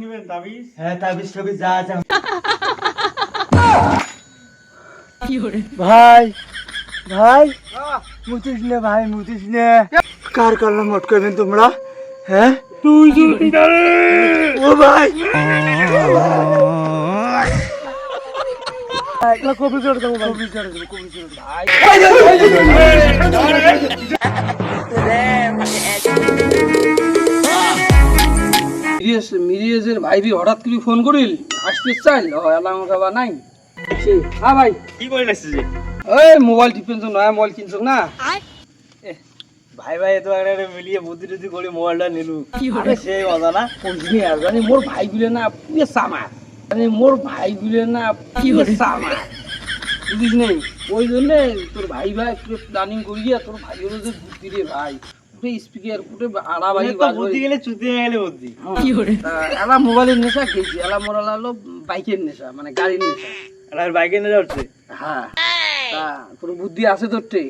নেবেন তাবিজ হ্যাঁ তাবিজ টাবিজ যা আছে ভাই ভাই মুতিস নে ভাই মুতিস নে কার কাল্লা মট করবেন তোমরা হ্যাঁ তুই জুলফিকারে ও ভাই কবি করে দেবো ভাই কবি চড়ে দেবো কবি চড়ে দেবো ভাইবি হঠাৎ করে ফোন করিল আসতে চাইল ও এলাম খাবা নাই। সে হ্যাঁ ভাই। কি করে যে? ওই মোবাইল টিপেন তো নয়া মোবাইল কিনছো না? ভাই ভাই এত একটা মিলিয়ে বুদ্ধি টুদ্ধি করে মোবাইলটা নিলু। আরে সেই মজা না কইনি আর জানি মোর ভাই গুলে না পুরে সামার। জানি মোর ভাই গুলে না পুরে সামার। বুঝিস নেই ওই জন্য তোর ভাই ভাই প্ল্যানিং করিয়া তোর ভাই হলো যে বুদ্ধি রে ভাই। পুরো স্পিকার পুরো আড়া বুদ্ধি গেলে চুতি গেলে বুদ্ধি। এলা মোবাইলের নেশা খেয়েছি এলা মোরা হলো বাইকের নেশা মানে গাড়ির নেশা। হ্যাঁ তোর বুদ্ধি আছে তোর টে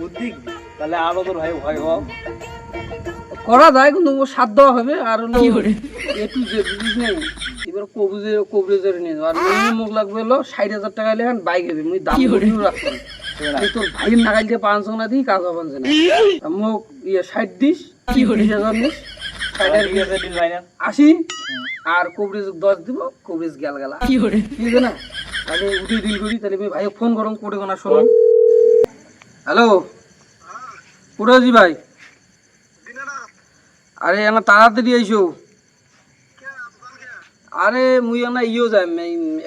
বুদ্ধি? তাহলে আরও তোর ভাই ভয় হও করা যায় কিন্তু ও সাত দেওয়া হবে আর হলো এ টু জেড বুঝিস নেই? এবার কবুজে কবরেজের নিয়ে যাব। আর লাগবে হলো ষাট হাজার টাকা লেখান বাইক হবে মুই দাম রাখতাম? তোর ভাইয়ের নাগাল দিয়ে পাঁচশো না দিই কাজ হবে না। তা মুখ ইয়ে ষাট দিস আর কবরেজ দশ দিব কবরেজ গেল গেলা। ঠিক আছে না? তাহলে উঠে দিন করি তাহলে আমি ভাই ফোন গরম করে না শোনো। হ্যালো? পুরোজি ভাই? আরে এনা তাড়াতাড়ি আইসো। আরে মুই এনা ইও যাইম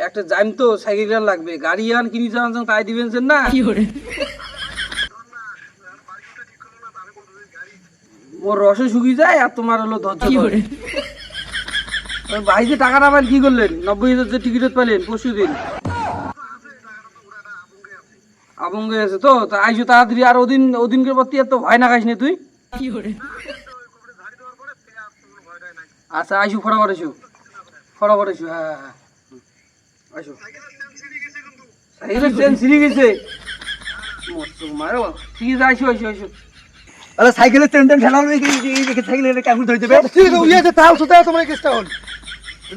একটা যাইম তো সাইকেল লাগবে। গাড়ি আন কিনি যান তাই দিবেন না? মোর রসে শুকিয়ে যায় আর তোমার হলো ধৈর্য ভাই যে টাকাটা পান কি করলেন? নব্বই হাজার যে টিকিট পেলেন পরশু দিন। আবঙ্গে আছে তো তা আইসো তাড়াতাড়ি আর ওদিন ওদিনকে প্রতি এত ভয় না খাইস নি তুই? আচ্ছা আইসো ফটাফট এসো। ফটাফট এসো হ্যাঁ, হ্যাঁ হ্যাঁ আসো। সাইকেলের চেন ছিঁড়ে গেছে। ঠিক আছে আসো আসো আসো। আরে সাইকেলের চেন টেন ফেলানো সাইকেল এটা কেমন ধরে দেবে। ঠিক আছে তাও সুতা তোমার কেসটা হল।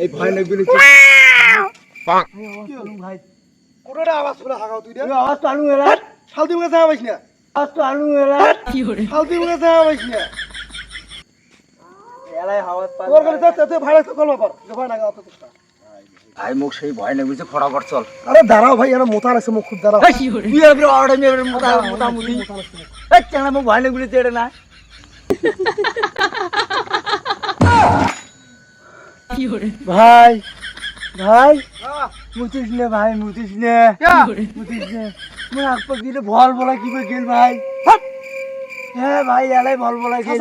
এই ভয়ানক বিলে ভাই আওয়াজ পুরো হাগাও তুই রে আওয়াজ চালু এরা ফালতু মুখে যাওয়া পাইস না? আওয়াজ তো আলু এলা ফালতু মুখে যাওয়া পাইস না? এলাই আওয়াজ পা তোর কাছে তো তুই ভাই তো কলমা পর ভয় লাগে অত তো ভাই মুখ সেই ভয় লাগবে যে ফটাফট চল। আরে দাঁড়াও ভাই এরা মোতার আছে মুখ খুব দাঁড়াও। তুই এবার অর্ডার নিয়ে এবার মোটা মোটামুটি এই কেন মুখ ভয় লাগবে যে না। ভাই ভাই মুতিস নে ভাই মুতিস নে। মুতিস নে। মোর আকপা দিলে ভল বলা কি করে গেল ভাই? হ্যাঁ ভাই এলাই ভল বলা গেল।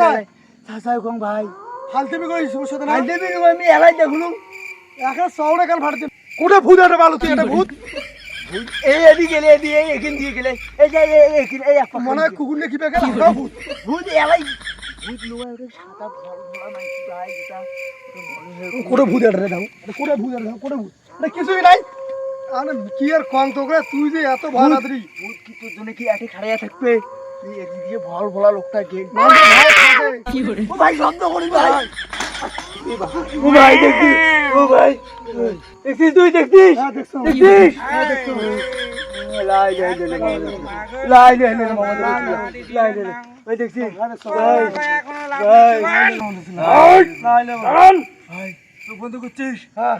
সাসাই কম ভাই। ফালতুমি করে সমস্যা না আমি এলাই দেখলুম এখন সৌরে কাল ফাড়তে কোটা ভূত একটা ভালো তুই একটা ভূত? এই এদিকে গেলে এদিকে এই এখান দিয়ে গেলে। এই যে এই এই এই এক মনে হয় কুকুর নিয়ে কি পেয়ে গেল? ভূত? ভূত। এলাই। ভূত লোয়া ওটা সাদা ভল ভরা নাকি ভাই যেটা কোটা ভূত এটা দাও? কোটা ভূত এটা? দাও কোটা ভূত? না কিছুই নাই। আরে কি আর কম তো করে তুই যে এত ভালো ভূত কি তোর জন্য কি এটি খাড়াইয়া থাকবে তুই এদিক দিয়ে ভল ভোলা লোকটা গেল ও ভাই শব্দ করিস ভাই ও ভাই দেখি ও ভাই দেখছিস তুই দেখছিস দেখছিস লাই লাই লাই লাই লাই লাই ভাই দেখছিস ভাই ভাই ভাই ভাই তো বন্ধু করছিস হ্যাঁ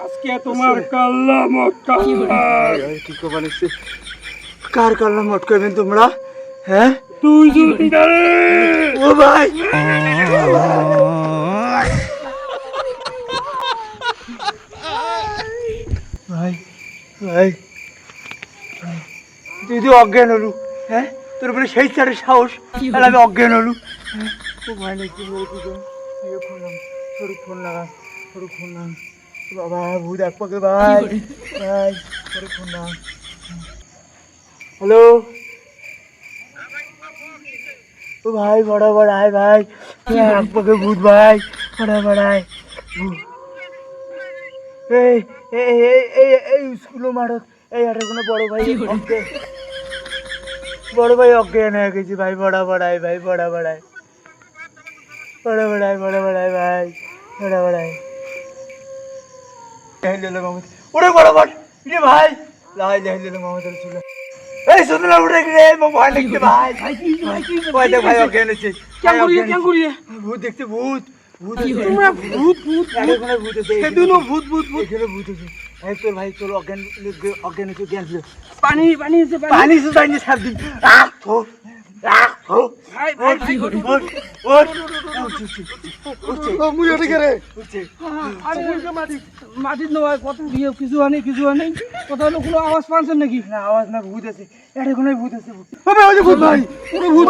আজকে তোমার কাল্লা মটকা। কি কার মটকাবেন তোমরা? হ্যাঁ? তুই ও ভাই। ভাই ভাই। তুই তো অজ্ঞান হলু হ্যাঁ? তোর উপরে সেই চারের সাহস তাহলে আমি অজ্ঞান হলু। হ্যাঁ? ও ভাই নাকি মেরে ফোন সরু ফোন লাগাম সরু ফোন লাগাম বাবা ভূত এক পাকে ভাই ভাই সরু ফোন লাগাম হ্যালো ও ভাই বড় বড় আয় ভাই এক পাকে ভূত ভাই বড় বড় আয় ভূত। এই এই এই এই এই স্কুল মারত এই আরে কোনো বড় ভাই অজ্ঞান বড় ভাই অজ্ঞান হয়ে গেছি ভাই বড়া বড়াই ভাই বড়া বড়াই বড়া বড়াই বড়া বড়াই ভাই বড়া বড়াই ওরে বড় বড় রে ভাই লাই লাই লাই মামাদের ছিল এই শুনুন না উঠে মো ভয় লাগছে ভাই। ভাই কি ভাই কি ভাই দেখ ভাই অজ্ঞান আছে কেন করিয়ে কেন করিয়ে ভূত দেখতে ভূত ভূত তোমরা ভূত ভূত এখানে ভূত আছে সেদিনও ভূত। ভূত ভূত এখানে ভূত আছে। ভাই তোর ভাই তোর অজ্ঞান অজ্ঞান আছে জ্ঞান পানি পানি পানি। পানি শুধাইনি সাত দিন। রাখ মাটির নয় কত দিয়ে কিছু আনি কিছু আনি কোথাও হলো কোনো আওয়াজ পাচ্ছেন নাকি আওয়াজ না ভূত আছে এটা কোনো ভূত আছে ভূত ভাই পুরো ভূত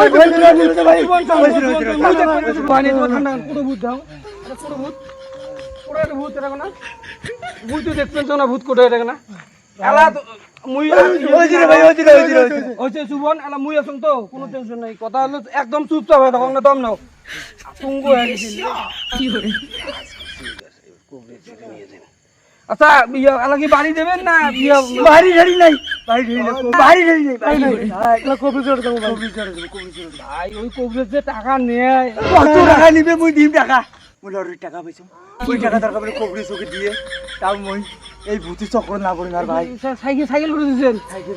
পানি ঠান্ডা পুরো ভূত দাও পুরো ভূত না ভূত দেখছেন না ভূত কোথায় এটা না তো মুই ওই ভাই সুবন মুই আছং তো কোনো টেনশন নাই। কথা হলো একদম চুপচাপ হয়ে থাকুন না দম নাও। তুঙ্গু হয়ে কি করে আচ্ছা ইয়া এলাকি বাড়ি দেবেন না ইয়া বাড়ি ঝাড়ি নাই। বাড়ি ঝাড়ি বাড়ি ঝাড়ি নাই বাড়ি নাই। এলা কবি ভাই ওই কবরেজ যে টাকা নেয়। কত টাকা নিবে মুই দিম টাকা? মুই লটারির টাকা পাইছো। ওই টাকা দরকার কবরি চোখে দিয়ে তাও মই। এই ভূতি চক্র না পড়ি না ভাই সাইকেল সাইকেল করে দিয়েছেন সাইকেল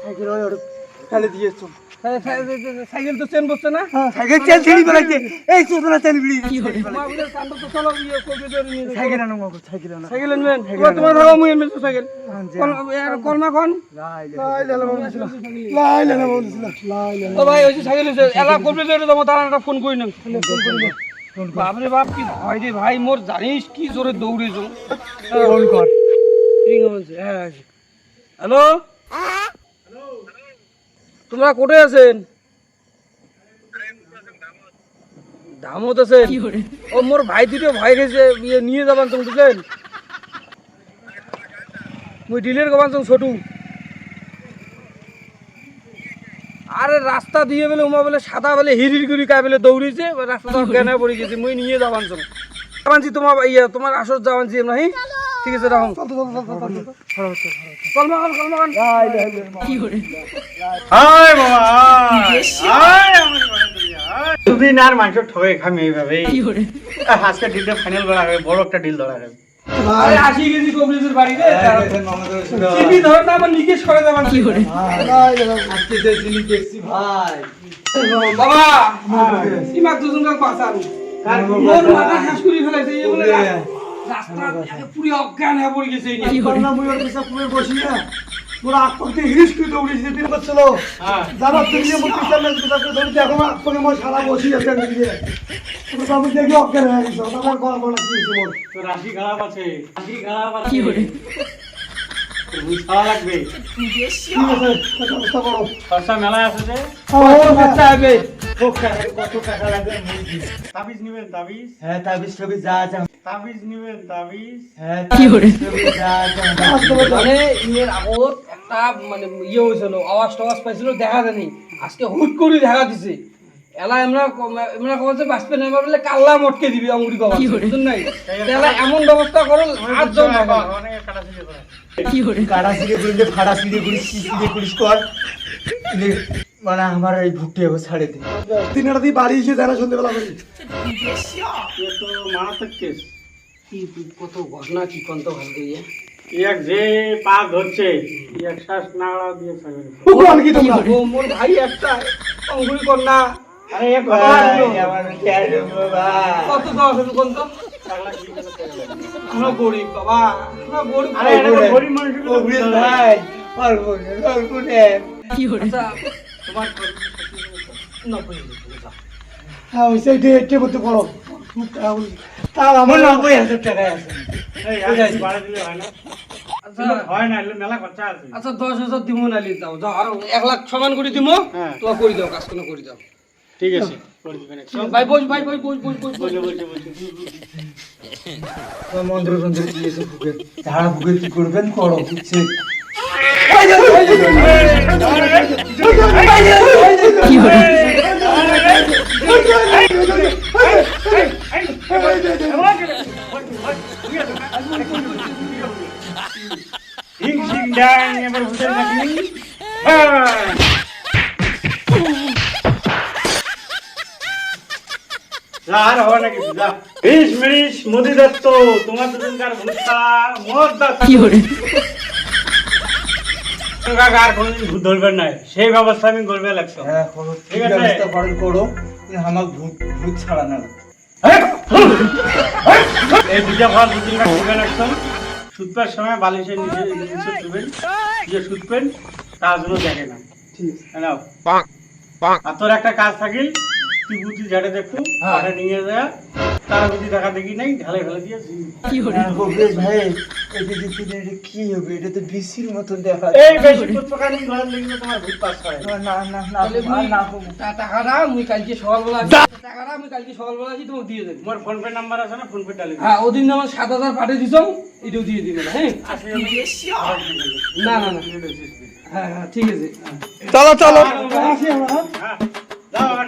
সাইকেল ফেলে দিয়েছ সাইকেল তো চেন বসছে না সাইকেল চেন ছিড়ি বেড়াচ্ছে এই চোদনা চেন বিড়ি ইয়ে। সাইকেল আনো মাগো সাইকেল আনো সাইকেল আনবেন তোমার ভালো মুই তো সাইকেল কলমা কোন লাই লাই লাই বলছিল লাই লাই বলছিল লাই লাই ও ভাই ওই সাইকেল এসে এলা করবে যে তোমার তারা একটা ফোন করি না ফোন করি বাপরে বাপ কি ভয় রে ভাই মোর জানিস কি জোরে দৌড়েছ ফোন কর হ্যাঁ হ্যালো তোমরা কোথায় আছেন? দামত আছেন? ও মোর ভাই দুটো ভয় গেছে ইয়ে নিয়ে যাবান তুমি বুঝলেন? মুই ডিলের গবান তুমি ছোটু। আরে রাস্তা দিয়ে বলে উমা বলে সাদা বলে হিরির গুড়ি কায় বলে দৌড়িছে রাস্তা জ্ঞানে পড়ে গেছে মুই নিয়ে যাবান চলো যাবানছি তোমার ইয়ে তোমার আসর যাবানছি হ্যাঁ ঠিক আছে রাখুন কলমা কল কলমা কল হাই বাবা হাই। আমার বাবা তুমি, হাই। দুদিন আর মাংস ঠকে খামি এইভাবে। আজকে ডিলটা ফাইনাল করা হবে বড় একটা ডিল ধরা হবে। আসি গেছি কবলিজের বাড়ি রে চিনি ধর না আবার নিকেশ করে যাবান কি করে আজকে যে জিনিস দেখছি ভাই। বাবা ইমাক দুজন বাঁচান মোর মাথা শেষ করে ফেলাইছে এই বলে রাস্তা পুরি অজ্ঞান হয়ে পড়ে গেছে এই করনা মুই ওর পিছা পুরে বসি না মোর আগ করতে হিরিস করে দৌড়িয়েছে দিন করছিল। হ্যাঁ। যারা তুমি মোর পিছা না পিছা ধরে দেখো আগ করে মোর বসি আছে নিজে তোর বাবু দেখি অজ্ঞান হয়ে গেছে আমার গলা গলা কি হয়েছে মোর তো রাশি খারাপ আছে রাশি খারাপ আছে। কি করে? লাগবে। ঠিক আছে একটা ব্যবস্থা করো। খরচা মেলায় আছে যে? খরচা হবে? কত টাকা লাগবে? তাবিজ নিবেন তাবিজ? হ্যাঁ তাবিজ টাবিজ যা আছে তাবিজ নিবেন তাবিজ। হ্যাঁ কি যা মানে ইয়ের আগত একটা মানে ইয়ে হয়েছিল আওয়াজ টাওয়াজ পাইছিল দেখা যায়নি। আজকে হুট করে দেখা দিছে। এলা এমরা ক- এমরা কমাচ্ছে বাঁচবে না বলে কাল্লা মটকে দিবি অঙ্গুরি বুঝছেন নাই? এলা এমন ব্যবস্থা করো আর জন কাটাছিড়ি করে। কাটা সিঁড়ে করিলে ফাড়া সিঁড়ে করিস সিঁড়ে করিস কর। মানে আমার এই ভুট্টে এবার ছাড়ে দে। দিনের দিয়ে বাড়ি এসে যারা সন্ধ্যেবেলা করি তো মারাত্মক কেস কি কত ঘটনা কি কন্ত ভালকে এক যে পা ধরছে এক শ্বাস নাড়া দিয়ে ছাড়বে ভগবান কি তোমরা? ও মোর ভাই একটা অঙ্গুরি কন্যা। আরে এক ভাই, আমার টের দেবো কত দেওয়া হবে কন্ত আমরা গরিব বাবা আমরা গরিব। আরে গরিব মানুষের ভাই, অল্প অল্প নে। আচ্ছা তোমার টাকা। হ্যাঁ ওই সাইডে এটে মধ্যে বড় তাও আমার নব্বই হাজার টাকায় আছে হয়? আচ্ছা হয় না, মেলা খরচা আচ্ছা দশ হাজার দিব না দাও যাও আরও এক লাখ সমান করে দিব হ্যাঁ। তোমার করে দাও কাজ কোনো করে দাও ঠিক আছে। ভাই বস ভাই ভাই বস বস দিয়েছে বুকে যারা বুকে কি করবেন করো বুঝছে নাকি? আর হবে না কিছু, যা। বিষ মিরিশ মোদি দত্ত তোমার দুজনকার ভূতটা মদ দত্ত কাকা আর কোনোদিন ভূত ধরবেন না। সেই ব্যবস্থা আমি করবে লাগছে। হ্যাঁ করো ঠিক ঠিক আছে। ব্যবস্থা করেন করো কিন্তু আমার ভূত ভূত ছাড়া না। এই দুটা সুতপার সময় বালিশের নিচে নিচে শুবেন যে শুতবেন তার জন্য দেখে না ঠিক আছে। আর তোর একটা কাজ থাকিল বুদ্ধি ঝাড়ে দেখো? আরে নিয়ে যা তার বুদ্ধি দেখা দেখি নাই ঢালে ফেলে দিয়ে হবে ভাই। এটা এটা কি হবে? এটা তো বিসির মতন দেখা এই বেশি পুষ্পকানি ঘরে লেগে তোমার ভূত পাস করে না না না না টাকাটা মুই কালকে সকালবেলা টাকাটা আমি কালকে সকালবেলা আছি তোমাকে দিয়ে দেবো। তোমার ফোন পে নাম্বার আছে না ফোন পে ডালে হ্যাঁ ওদিন আমার সাত হাজার পাঠিয়ে দিছ এটাও দিয়ে দিবে না হ্যাঁ? না না না। হ্যাঁ হ্যাঁ ঠিক আছে। চলো চলো। হ্যাঁ। যাও আর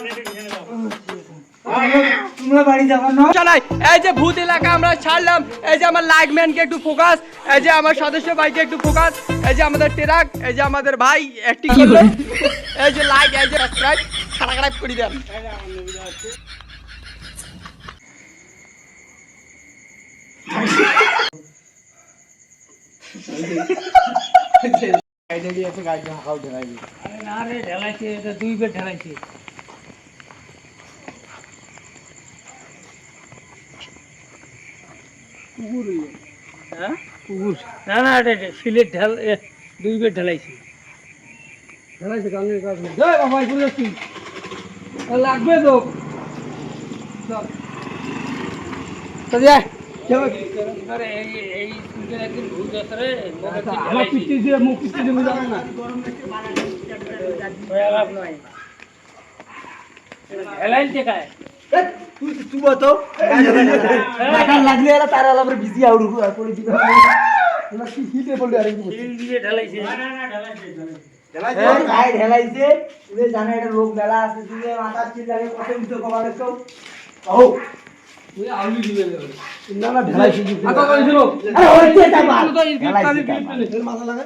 তোমরা বাড়ি যাবা না? জানাই এই যে ভূত এলাকা আমরা ছাড়লাম। এই যে আমার একটু ফোকাস এই যে আমার সদস্য ভাইকে একটু ফোকাস এই যে আমাদের টেরাক এই যে আমাদের ভাই একটি করলেন এই যে লাইক এই যে সাবস্ক্রাইব সাবস্ক্রাইব করে দেন। না রে ঢেলাইছে এটা দুই বের ঢেলাইছে। কুকুর হ্যাঁ? কুকুর। না না এটা সিলেট ঢেল দুই বের ঢেলাইছে। ঢেলাইছে গানের কাজ বাবা এগুলো যাচ্ছি লাগবে তো। চল। তো যায় আমার পিঠে দিয়ে মুখ পিঠে দিয়ে যাবে না। তুই বতো টাকা লাগলে এরা তারা আলাদা বিজি আউড়ু করে দিবে তোমরা কি হিটে বললে আরে কি না না না ঢালাইছে ঢালাইছে? ঢেলাইছে। তুমি এটা রোগ মেলা আছে তুমি মাথা চিল লাগে কত কিছু কমালে তো ও না না ঢেলাইছে আচ্ছা কইছিল আরে ওই তো এই ঢেলাইছে বিপদ মাথা লাগা